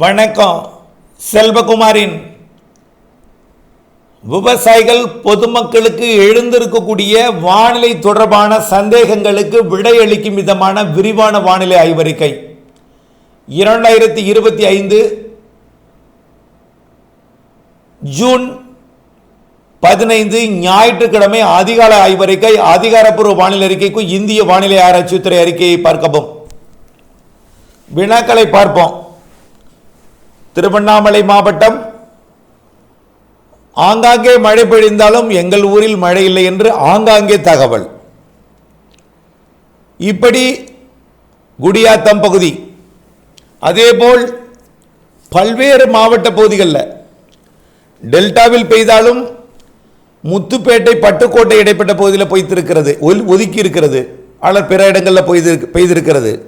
வணக்கம். செல்வகுமாரின் விவசாயிகள் பொதுமக்களுக்கு எழுந்திருக்கக்கூடிய வானிலை தொடர்பான சந்தேகங்களுக்கு விடையளிக்கும் விதமான விரிவான வானிலை ஆய்வறிக்கை. இரண்டாயிரத்தி இருபத்தி ஐந்து ஜூன் பதினைந்து ஞாயிற்றுக்கிழமை அதிகால ஆய்வறிக்கை அதிகாரப்பூர்வ வானிலை அறிக்கைக்கும் இந்திய வானிலை ஆராய்ச்சித்துறை அறிக்கையை பார்க்கவும். வினாக்களை பார்ப்போம். திருவண்ணாமலை மாவட்டம். ஆங்காங்கே மழை பெய்ந்தாலும் எங்கள் ஊரில் மழை இல்லை என்று ஆங்காங்கே தகவல். இப்படி குடியாத்தம் பகுதி அதேபோல் பல்வேறு மாவட்ட பகுதிகளில் டெல்டாவில் பெய்தாலும் முத்துப்பேட்டை பட்டுக்கோட்டை இடைப்பட்ட பகுதியில் பொய்த்திருக்கிறது ஒல்- ஒதுக்கி இருக்கிறது. ஆனால் பிற இடங்களில் பொய்து பெய்திருக்கிறது.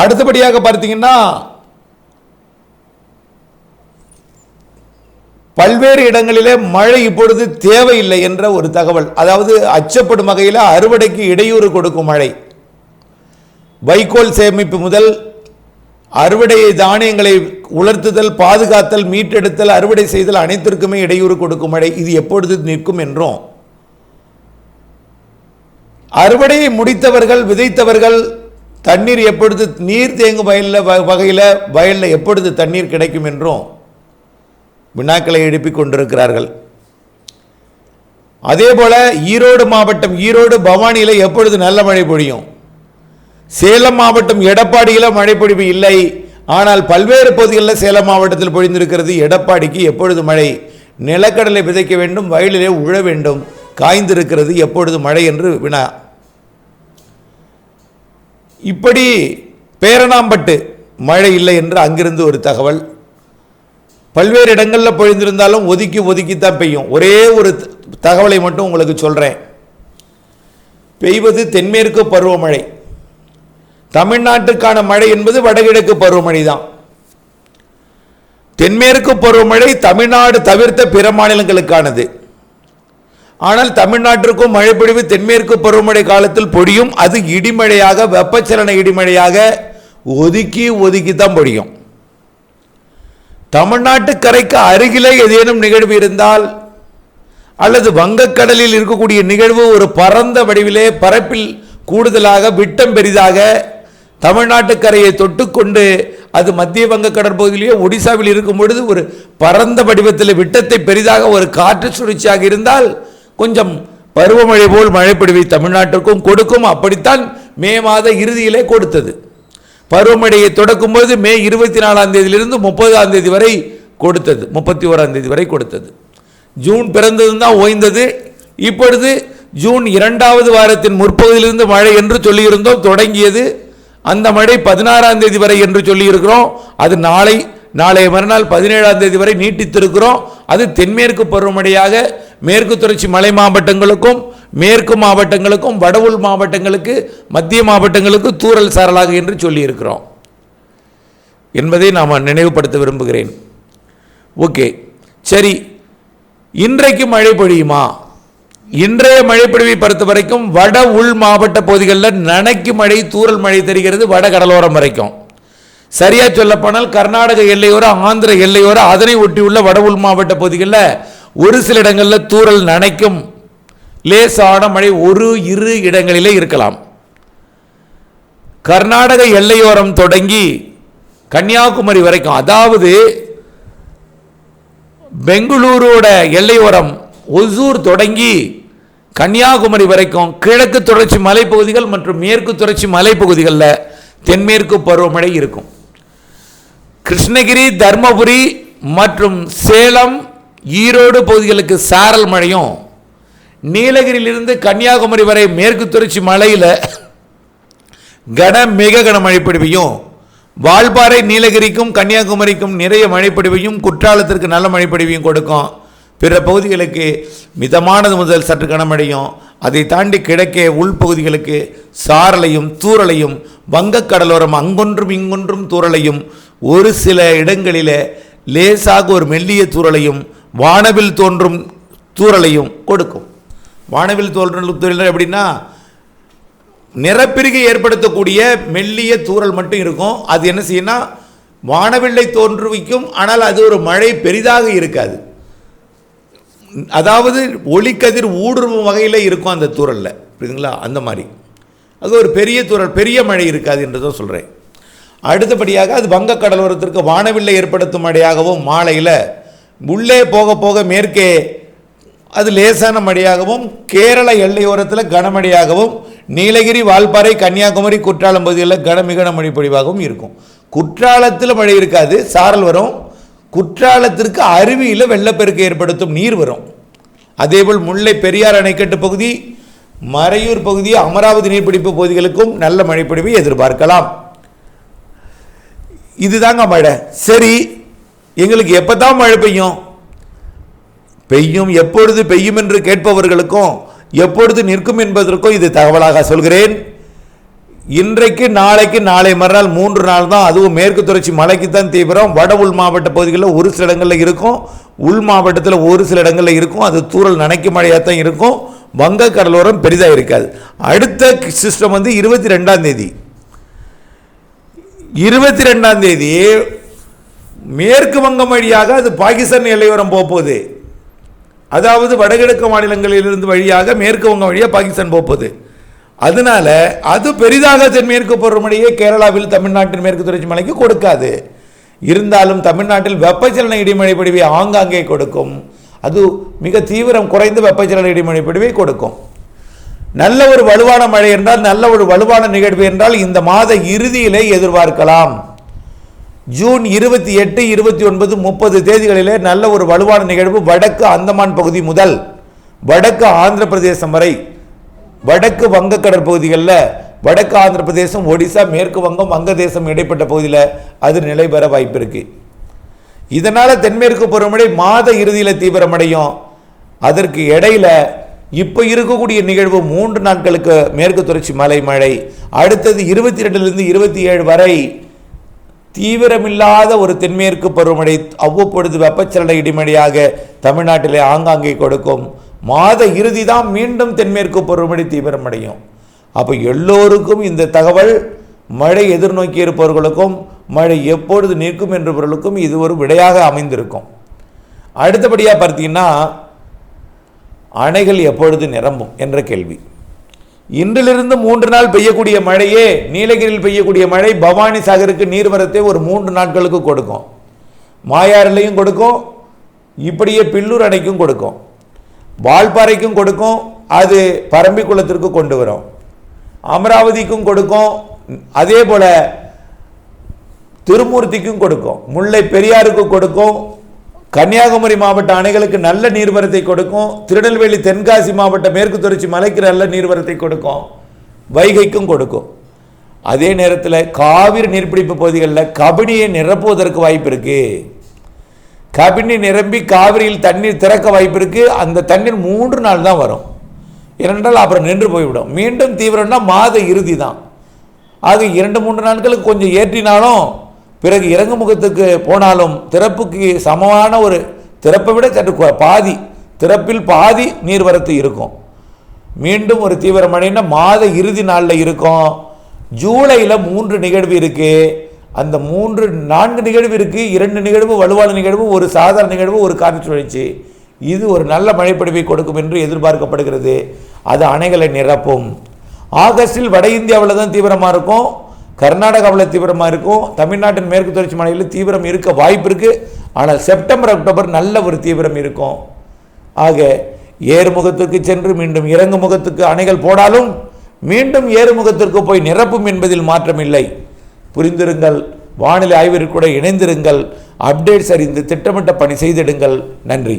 அடுத்தபடியாக பார்த்தீங்கன்னா பல்வேறு இடங்களிலே மழை இப்பொழுது தேவையில்லை என்ற ஒரு தகவல். அதாவது அச்சப்படும் வகையில் அறுவடைக்கு இடையூறு கொடுக்கும் மழை. வைக்கோல் சேமிப்பு முதல் அறுவடை தானியங்களை உலர்த்துதல் பாதுகாத்தல் மீட்டெடுத்தல் அறுவடை செய்தல் அனைத்திற்குமே இடையூறு கொடுக்கும் மழை. இது எப்பொழுது நிற்கும் என்றும் அறுவடையை முடித்தவர்கள் விதைத்தவர்கள் தண்ணீர் எப்பொழுது நீர் தேங்கும் வயலில் வகையில் வயலில் எப்பொழுது தண்ணீர் கிடைக்கும் என்றும் வினாக்களை எழுப்பிக் கொண்டிருக்கிறார்கள். அதே போல ஈரோடு மாவட்டம் ஈரோடு பவானியில் எப்பொழுது நல்ல மழை பொழியும்? சேலம் மாவட்டம் எடப்பாடியில் மழை பொழிவு இல்லை. ஆனால் பல்வேறு பகுதிகளில் சேலம் மாவட்டத்தில் பொழிந்திருக்கிறது. எடப்பாடிக்கு எப்பொழுது மழை? நிலக்கடலை விதைக்க வேண்டும் வயலிலே உழ வேண்டும். காய்ந்திருக்கிறது எப்பொழுது மழை என்று வினா இப்படி பேரணாம்பட்டு மழை இல்லை என்று அங்கிருந்து ஒரு தகவல். பல்வேறு இடங்களில் பொழிந்திருந்தாலும் ஒதுக்கி ஒதுக்கித்தான் பெய்யும். ஒரே ஒரு தகவலை மட்டும் உங்களுக்கு சொல்கிறேன் பெய்வது தென்மேற்கு பருவமழை. தமிழ்நாட்டுக்கான மழை என்பது வடகிழக்கு பருவமழை தான் தென்மேற்கு பருவமழை தமிழ்நாடு தவிர்த்த பிற மாநிலங்களுக்கானது. ஆனால் தமிழ்நாட்டிற்கும் மழைப்பொழிவு தென்மேற்கு பருவமழை காலத்தில் பொடியும் அது இடிமழையாக வெப்பச்சலன இடிமழையாக ஒதுக்கி ஒதுக்கி தான் பொடியும். தமிழ்நாட்டு கரைக்கு அருகிலே ஏதேனும் நிகழ்வு இருந்தால் அல்லது வங்கக்கடலில் இருக்கக்கூடிய நிகழ்வு ஒரு பரந்த வடிவிலே பரப்பில் கூடுதலாக விட்டம் பெரிதாக தமிழ்நாட்டு கரையை தொட்டுக்கொண்டு அது மத்திய வங்க கடற்பகுதியிலேயோ ஒடிசாவில் இருக்கும் பொழுது ஒரு பரந்த வடிவத்தில் விட்டத்தை பெரிதாக ஒரு காற்று சுழற்சியாக இருந்தால் கொஞ்சம் பருவமழை போல் மழைப்படுவை தமிழ்நாட்டிற்கும் கொடுக்கும். அப்படித்தான் மே மாத இறுதியிலே கொடுத்தது. பருவமழையை தொடக்கும்போது மே இருபத்தி நாலாம் தேதியிலிருந்து முப்பதாம் தேதி வரை கொடுத்தது. முப்பத்தி ஓராம் தேதி வரை கொடுத்தது. ஜூன் பிறந்தது தான் ஓய்ந்தது. இப்பொழுது ஜூன் இரண்டாவது வாரத்தின் முற்பகுதியிலிருந்து மழை என்று சொல்லியிருந்தோம். தொடங்கியது. அந்த மழை பதினாறாம் தேதி வரை என்று சொல்லியிருக்கிறோம். அது நாளை நாளைய மறுநாள் பதினேழாம் தேதி வரை நீட்டித்திருக்கிறோம். அது தென்மேற்கு பருவமழையாக மேற்கு தொடர்ச்சி மலை மாவட்டங்களுக்கும் மேற்கு மாவட்டங்களுக்கும் வட உள் மாவட்டங்களுக்கு மத்திய மாவட்டங்களுக்கு தூரல் சாரலாக என்று சொல்லியிருக்கிறோம். என்பதை நாம் நினைவுபடுத்த விரும்புகிறேன். ஓகே. சரி. இன்றைக்கு மழை பொழியுமா? இன்றைய மழைப்பொழிவை பொறுத்த வரைக்கும் வட உள் மாவட்ட பகுதிகளில் நனைக்கு மழை தூரல் மழை தெரிகிறது வட கடலோரம் வரைக்கும். சரியாக சொல்லப்போனால் கர்நாடக எல்லையோரம் ஆந்திர எல்லையோரம் அதனை ஒட்டியுள்ள வட உள் மாவட்ட பகுதிகளில் ஒரு சில இடங்களில் தூறல் நனைக்கும் லேசான மழை ஒரு இரு இடங்களிலே இருக்கலாம். கர்நாடக எல்லையோரம் தொடங்கி கன்னியாகுமரி வரைக்கும் அதாவது பெங்களூரோட எல்லையோரம் ஒசூர் தொடங்கி கன்னியாகுமரி வரைக்கும் கிழக்கு தொடர்ச்சி மலைப்பகுதிகள் மற்றும் மேற்கு தொடர்ச்சி மலைப்பகுதிகளில் தென்மேற்கு பருவமழை இருக்கும். கிருஷ்ணகிரி தர்மபுரி மற்றும் சேலம் ஈரோடு பகுதிகளுக்கு சாரல் மழையும் நீலகிரியிலிருந்து கன்னியாகுமரி வரை மேற்கு தொடர்ச்சி மலையில் கன மிக கன மழைப்பொழிவையும் வால்பாறை நீலகிரிக்கும் கன்னியாகுமரிக்கும் நிறைய மழைப்பொழிவையும் குற்றாலத்திற்கு நல்ல மழைப்பொழிவையும் கொடுக்கும். பிற பகுதிகளுக்கு மிதமானது முதல் சற்று கனமழையும் அதை தாண்டி கிழக்கே உள்பகுதிகளுக்கு சாரலையும் தூறலையும் வங்கக் கடலோரம் அங்கொன்றும் இங்கொன்றும் தூறலையும் ஒரு சில இடங்களில் லேசாக ஒரு மெல்லிய தூறலையும் வானவில் தோன்றும் தூறலையும் கொடுக்கும். வானவில் தோன்றும் தூறல் எப்படின்னா நிறப்பிரிகை ஏற்படுத்தக்கூடிய மெல்லிய தூறல் மட்டும் இருக்கும். அது என்ன செய்யும்னா வானவில்லை தோன்றுவிக்கும் ஆனால் அது ஒரு மழை பெரிதாக இருக்காது. அதாவது ஒளிக்கதிர் ஊடுருவும் வகையில் இருக்கும் அந்த தூரலில் புரியுதுங்களா? அந்த மாதிரி. அது ஒரு பெரிய தூரல் பெரிய மழை இருக்காது என்று தான் சொல்கிறேன் அடுத்தபடியாக அது வங்கக் கடலோரத்திற்கு வானவில்லை ஏற்படுத்தும் மழையாகவும் மாலையில் உள்ளே போக போக மேற்கே அது லேசான மழையாகவும் கேரள எல்லையோரத்தில் கனமழையாகவும் நீலகிரி வால்பாறை கன்னியாகுமரி குற்றாலம் பகுதிகளில் கனமிக மழை பொழிவாகவும் இருக்கும். குற்றாலத்தில் மழை இருக்காது சாரல் வரும். குற்றாலத்திற்கு அருவியில் வெள்ளப்பெருக்கு ஏற்படுத்தும் நீர் வரும். அதேபோல் முல்லை பெரியார் அணைக்கட்டு பகுதி மறையூர் பகுதி அமராவதி நீர்பிடிப்பு பகுதிகளுக்கும் நல்ல மழைப்பொழிவை எதிர்பார்க்கலாம். இதுதாங்க மழை. சரி எங்களுக்கு எப்போ தான் மழை பெய்யும்? பெய்யும் எப்பொழுது பெய்யும் என்று கேட்பவர்களுக்கும் எப்பொழுது நிற்கும் என்பதற்கும் இது தகவலாக சொல்கிறேன். இன்றைக்கு நாளைக்கு நாளை மறுநாள் மூன்று நாள் தான். அதுவும் மேற்கு தொடர்ச்சி மலைக்கு தான் தீவிரம். வட உள் மாவட்ட பகுதிகளில் ஒரு சில இடங்களில் இருக்கும். உள் மாவட்டத்தில் ஒரு சில இடங்களில் இருக்கும். அது தூறல் நனைக்கும் மழையாக தான் இருக்கும். வங்க கடலோரம் பெரிதாக இருக்காது. அடுத்த சிஸ்டம் வந்து இருபத்தி ரெண்டாம் தேதி. இருபத்தி ரெண்டாம் தேதி மேற்கு வங்கம் வழியாக அது பாகிஸ்தான் எல்லையோரம் போகுது. அதாவது வடகிழக்கு மாநிலங்களிலிருந்து வழியாக மேற்கு வங்கம் வழியாக பாகிஸ்தான் போகுது. அதனால அது பெரிதாக தென்மேற்கு பருவமழையை கேரளாவில் தமிழ்நாட்டின் மேற்கு தொடர்ச்சி மலைக்கு கொடுக்காது. இருந்தாலும் தமிழ்நாட்டில் வெப்பச்சலன இடிமழை பொழிவை ஆங்காங்கே கொடுக்கும். அது மிக தீவிரம் குறைந்த வெப்பச்சலன இடிமழை பொழிவை கொடுக்கும். நல்ல ஒரு வலுவான மழை என்றால் நல்ல ஒரு வலுவான நிகழ்வு என்றால் இந்த மாத இறுதியிலே எதிர்பார்க்கலாம். ஜூன் இருபத்தி எட்டு இருபத்தி ஒன்பது முப்பது தேதிகளிலே நல்ல ஒரு வலுவான நிகழ்வு வடக்கு அந்தமான் பகுதி முதல் வடக்கு ஆந்திர பிரதேசம் வரை. வடக்கு வங்கக்கடல் பகுதிகளில் வடக்கு ஆந்திர பிரதேசம் ஒடிசா மேற்கு வங்கம் வங்கதேசம் இடைப்பட்ட பகுதியில் அது நிலை பெற வாய்ப்பு இருக்கு. இதனால் தென்மேற்கு பருவமழை மாத இறுதியில் தீவிரமடையும். அதற்கு இடையில இப்போ இருக்கக்கூடிய நிகழ்வு மூன்று நாட்களுக்கு மேற்கு தொடர்ச்சி மலை மழை. அடுத்தது இருபத்தி ரெண்டுலேருந்து இருபத்தி ஏழு வரை தீவிரமில்லாத ஒரு தென்மேற்கு பருவமழை அவ்வப்பொழுது வெப்பச்சலன இடிமழையாக தமிழ்நாட்டிலே ஆங்காங்கே கொடுக்கும். மாத இறுதி தான் மீண்டும் தென்மேற்கு பருவமழை தீவிரமடையும். அப்போ எல்லோருக்கும் இந்த தகவல் மழை எதிர்நோக்கி இருப்பவர்களுக்கும் மழை எப்பொழுது நிற்கும் என்றவர்களுக்கும் இது ஒரு விடையாக அமைந்திருக்கும். அடுத்தபடியாக பார்த்தீங்கன்னா அணைகள் எப்பொழுது நிரம்பும் என்ற கேள்வி. இன்றிலிருந்து மூன்று நாள் பெய்யக்கூடிய மழையே நீலகிரியில் பெய்யக்கூடிய மழை பவானி சாகருக்கு நீர்வரத்தை ஒரு மூன்று நாட்களுக்கு கொடுக்கும். மாயாறுலையும் கொடுக்கும் இப்படியே பில்லூர் அணைக்கும் கொடுக்கும். வால்பாறைக்கும் கொடுக்கும் அது பரம்பிக்குளத்திற்கு கொண்டு வரும். அமராவதிக்கும் கொடுக்கும் அதே போல் திருமூர்த்திக்கும் கொடுக்கும். முல்லை பெரியாருக்கும் கொடுக்கும் கன்னியாகுமரி மாவட்ட அணைகளுக்கு நல்ல நீர்வரத்தை கொடுக்கும். திருநெல்வேலி தென்காசி மாவட்ட மேற்கு தொடர்ச்சி மலைக்கு நல்ல நீர்வரத்தை கொடுக்கும். வைகைக்கும் கொடுக்கும். அதே நேரத்தில் காவிரி நீர்பிடிப்பு பகுதிகளில் கபினியை நிரப்புவதற்கு வாய்ப்பு இருக்கு. கபினி நிரம்பி காவிரியில் தண்ணீர் திறக்க வாய்ப்பு இருக்கு. அந்த தண்ணீர் மூன்று நாள் தான் வரும். இரண்டால் அப்புறம் நின்று போய்விடும். மீண்டும் தீவிரம்னா மாத இறுதி தான். ஆக இரண்டு மூன்று நாட்களுக்கு கொஞ்சம் ஏற்றினாலும் பிறகு இறங்கு முகத்துக்கு போனாலும் திறப்புக்கு சமமான ஒரு திறப்பை விட சற்று பாதி திறப்பில் பாதி நீர்வரத்து இருக்கும். மீண்டும் ஒரு தீவிர மழைன்னா மாத இறுதி நாளில் இருக்கும். ஜூலையில் மூன்று நிகழ்வு இருக்குது அந்த மூன்று நான்கு நிகழ்வு இருக்குது இரண்டு நிகழ்வு வலுவான நிகழ்வு ஒரு சாதாரண நிகழ்வு ஒரு காற்று சுழற்சி. இது ஒரு நல்ல மழைப்பொழிவை கொடுக்கும் என்று எதிர்பார்க்கப்படுகிறது. அது அணைகளை நிரப்பும். ஆகஸ்டில் வட இந்தியாவில் தான் தீவிரமாக இருக்கும். கர்நாடகாவில் தீவிரமாக இருக்கும் தமிழ்நாட்டின் மேற்கு தொடர்ச்சி மலையில் தீவிரம் இருக்க வாய்ப்பு இருக்குது ஆனால் செப்டம்பர் அக்டோபர் நல்ல ஒரு தீவிரம் இருக்கும். ஆக ஏறுமுகத்துக்கு சென்று மீண்டும் இறங்கு முகத்துக்கு அணைகள் போடாலும் மீண்டும் ஏறுமுகத்திற்கு போய் நிரப்பும் என்பதில் மாற்றமில்லை. புரிந்திருங்கள் வானிலை ஆய்விற்கு கூட இணைந்திருங்கள் அப்டேட்ஸ் அறிந்து திட்டமிட்ட பணி செய்திடுங்கள். நன்றி.